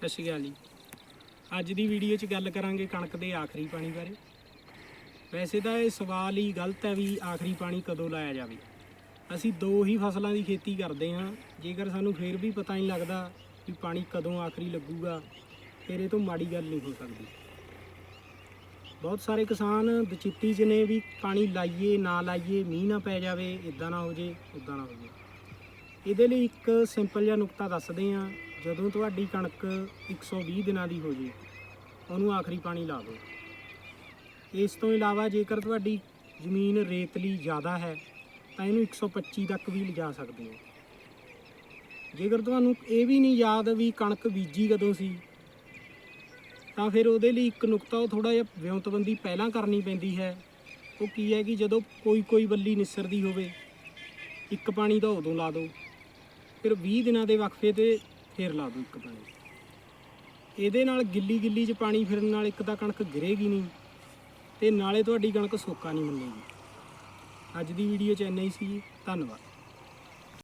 ਸਤਿ ਸ਼੍ਰੀ ਅਕਾਲ ਜੀ। ਅੱਜ ਦੀ ਵੀਡੀਓ 'ਚ ਗੱਲ ਕਰਾਂਗੇ ਕਣਕ ਦੇ ਆਖਰੀ ਪਾਣੀ ਬਾਰੇ। ਵੈਸੇ ਤਾਂ ਇਹ ਸਵਾਲ ਹੀ ਗਲਤ ਹੈ ਵੀ ਆਖਰੀ ਪਾਣੀ ਕਦੋਂ ਲਾਇਆ ਜਾਵੇ। ਅਸੀਂ ਦੋ ਹੀ ਫਸਲਾਂ ਦੀ ਖੇਤੀ ਕਰਦੇ ਹਾਂ। ਜੇਕਰ ਸਾਨੂੰ ਫੇਰ ਵੀ ਪਤਾ ਨਹੀਂ ਲੱਗਦਾ ਵੀ ਪਾਣੀ ਕਦੋਂ ਆਖਰੀ ਲੱਗੂਗਾ, ਫਿਰ ਇਹ ਤੋਂ ਮਾੜੀ ਗੱਲ ਨਹੀਂ ਹੋ ਸਕਦੀ। ਬਹੁਤ ਸਾਰੇ ਕਿਸਾਨ ਦਚਿੱਤੀ 'ਚ ਨੇ ਵੀ ਪਾਣੀ ਲਾਈਏ, ਨਾ ਲਾਈਏ, ਮੀਂਹ ਨਾ ਪੈ ਜਾਵੇ ਇਦਾਂ ਨਾ ਹੋ ਜੇ ਉਦਾਂ ਨਾ ਹੋ ਜੇ। ਇਹਦੇ ਲਈ ਇੱਕ ਸਿੰਪਲ ਜਿਹਾ ਨੁਕਤਾ ਦੱਸਦੇ ਹਾਂ। ਜਦੋਂ ਤੁਹਾਡੀ ਕਣਕ 120 ਦਿਨਾਂ ਦੀ ਹੋ ਜੇ ਉਹਨੂੰ ਆਖਰੀ ਪਾਣੀ ਲਾ ਦਿਓ ਇਸ ਤੋਂ ਇਲਾਵਾ ਜੇਕਰ ਤੁਹਾਡੀ ਜ਼ਮੀਨ ਰੇਤਲੀ ਜ਼ਿਆਦਾ ਹੈ, ਤਾਂ ਇਹਨੂੰ 125 ਤੱਕ ਵੀ ਲਿਜਾ ਸਕਦੇ ਹੋ। ਜੇਕਰ ਤੁਹਾਨੂੰ ਇਹ ਵੀ ਨਹੀਂ ਯਾਦ ਵੀ ਕਣਕ ਬੀਜੀ ਕਦੋਂ ਸੀ, ਤਾਂ ਫਿਰ ਉਹਦੇ ਲਈ ਇੱਕ ਨੁਕਤਾ ਉਹ ਥੋੜਾ ਜਿਹਾ ਵਿਉਂਤਬੰਦੀ ਪਹਿਲਾਂ ਕਰਨੀ ਪੈਂਦੀ ਹੈ। ਉਹ ਕੀ ਹੈ ਕਿ ਜਦੋਂ ਕੋਈ ਕੋਈ ਬੱਲੀ ਨਿਸਰਦੀ ਹੋਵੇ, ਇੱਕ ਪਾਣੀ ਤਾਂ ਉਦੋਂ ਲਾ ਦਿਓ। ਫਿਰ 20 ਦਿਨਾਂ ਦੇ ਵਕਫੇ ਤੇ ਫੇਰ ਲਾ ਦਿਓ ਇੱਕ ਪਾਣੀ। ਇਹਦੇ ਨਾਲ ਗਿੱਲੀ ਗਿੱਲੀ 'ਚ ਪਾਣੀ ਫਿਰਨ ਨਾਲ ਇੱਕ ਤਾਂ ਕਣਕ ਗਿਰੇਗੀ ਨਹੀਂ ਤੇ ਨਾਲੇ ਤੁਹਾਡੀ ਕਣਕ ਸੋਕਾ ਨਹੀਂ ਮੰਨੇਗੀ। ਅੱਜ ਦੀ ਵੀਡੀਓ 'ਚ ਇੰਨਾ ਹੀ ਸੀ ਧੰਨਵਾਦ।